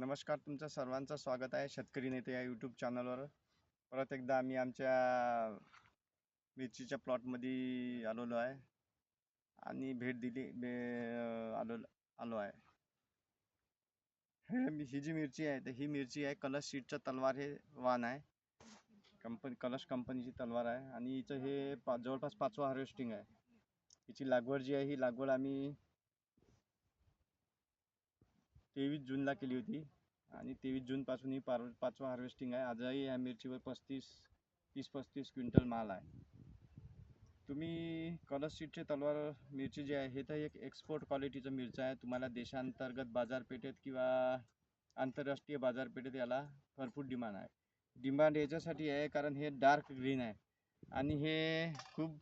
नमस्कार तुमचं सर्वांचं स्वागत आहे शेतकरी नेते या यूट्यूब चॅनलवर परत एकदा आम्ही आमच्या मिरचीच्या प्लॉटमध्ये आलेलो आहे. आणि भेट दिली बे आलो आलो आहे. हे ही जी मिरची आहे तर ही मिरची आहे कलश सीडचं तलवार हे वाण आहे. कंपनी कलश कंपनीची तलवार आहे. आणि हिचं हे पा जवळपास पाचवं हार्वेस्टिंग आहे. हिची लागवड जी आहे ही लागवड आम्ही तेवीस जूनला केली होती. आणि तेवीस जूनपासून ही पार पाचवा हार्वेस्टिंग आहे. आजही या मिरचीवर पस्तीस तीस पस्तीस क्विंटल माल आहे. तुम्ही कलर सीटचे तलवार मिरची जी आहे हे तर एक एक्सपोर्ट क्वालिटीचं मिरचं आहे. तुम्हाला देशांतर्गत बाजारपेठेत किंवा आंतरराष्ट्रीय बाजारपेठेत याला भरपूर डिमांड आहे. डिमांड याच्यासाठी आहे कारण हे डार्क ग्रीन आहे. आणि हे खूप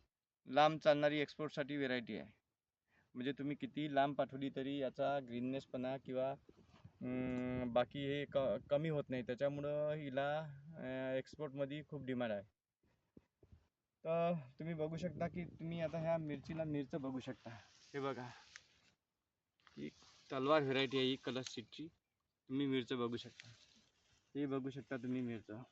लांब चालणारी एक्सपोर्टसाठी व्हेरायटी आहे. म्हणजे तुम्ही किती लांब पाठवली तरी याचा ग्रीननेसपणा किंवा बाकी हे क कमी होत नाही. त्याच्यामुळं हिला एक्सपोर्टमध्ये खूप डिमांड आहे. तर तुम्ही बघू शकता की तुम्ही आता ह्या मिरचीला मिरचं बघू शकता. हे बघा. ही तलवार व्हेरायटी आहे ही कलर सीटची तुम्ही मिरचं बघू शकता. हे बघू शकता तुम्ही मिरचं.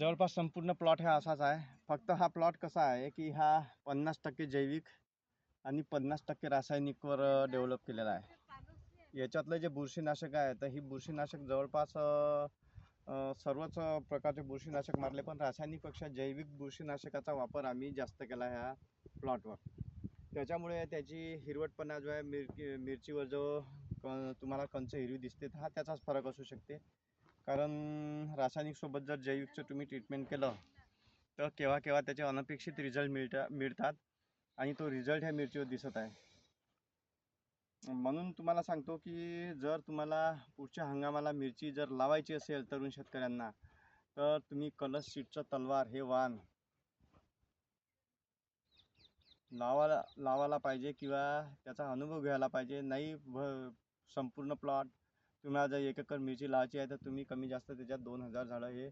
जवळपास संपूर्ण प्लॉट हा असाच आहे. फक्त हा प्लॉट कसा आहे की हा पन्नास टक्के जैविक आणि पन्नास टक्के रासायनिकवर डेव्हलप केलेला आहे. याच्यातलं जे बुरशीनाशक आहे तर ही बुरशीनाशक जवळपास सर्वच प्रकारचे बुरशीनाशक मारले पण रासायनिकपेक्षा जैविक बुरशीनाशकाचा वापर आम्ही जास्त केला ह्या प्लॉटवर त्याच्यामुळे त्याची हिरवटपणा जो आहे मिरकी मिरचीवर जो क तुम्हाला कंच हिरवी दिसते तर हा त्याचाच फरक असू शकते. कारण रासायनिकसोबत जर जैविकचं तुम्ही ट्रीटमेंट केलं तर केव्हा केव्हा त्याचे अनपेक्षित रिझल्ट मिळता मिळतात आणि तो रिझल्ट ह्या मिरचीवर दिसत आहे. म्हणून तुम्हाला सांगतो की जर तुम्हाला पुढच्या हंगामाला मिरची जर लावायची असेल तरुण शेतकऱ्यांना तर तुम्ही कलर सीटचं तलवार हे वाण लावायला लावायला पाहिजे किंवा त्याचा अनुभव घ्यायला पाहिजे. नाही भ संपूर्ण प्लॉट तुम्हाला जर एक एकर मिरची लावायची आहे तर तुम्ही कमी जास्त त्याच्यात दोन हजार झाडं हे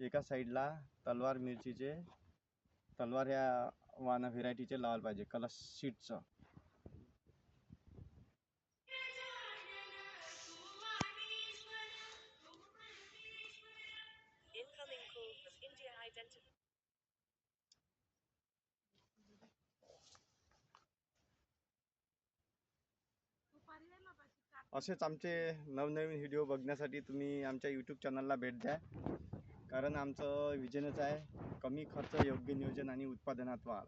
एका साईडला तलवार मिरचीचे तलवार ह्या वाना व्हेरायटीचे लावायला पाहिजे कलर शीटचं. असेच आमचे नवनवीन व्हिडिओ बघण्यासाठी तुम्ही आमच्या यूट्यूब चॅनलला भेट द्या. कारण आमचं विजनच आहे कमी खर्च योग्य नियोजन आणि उत्पादनात वाढ.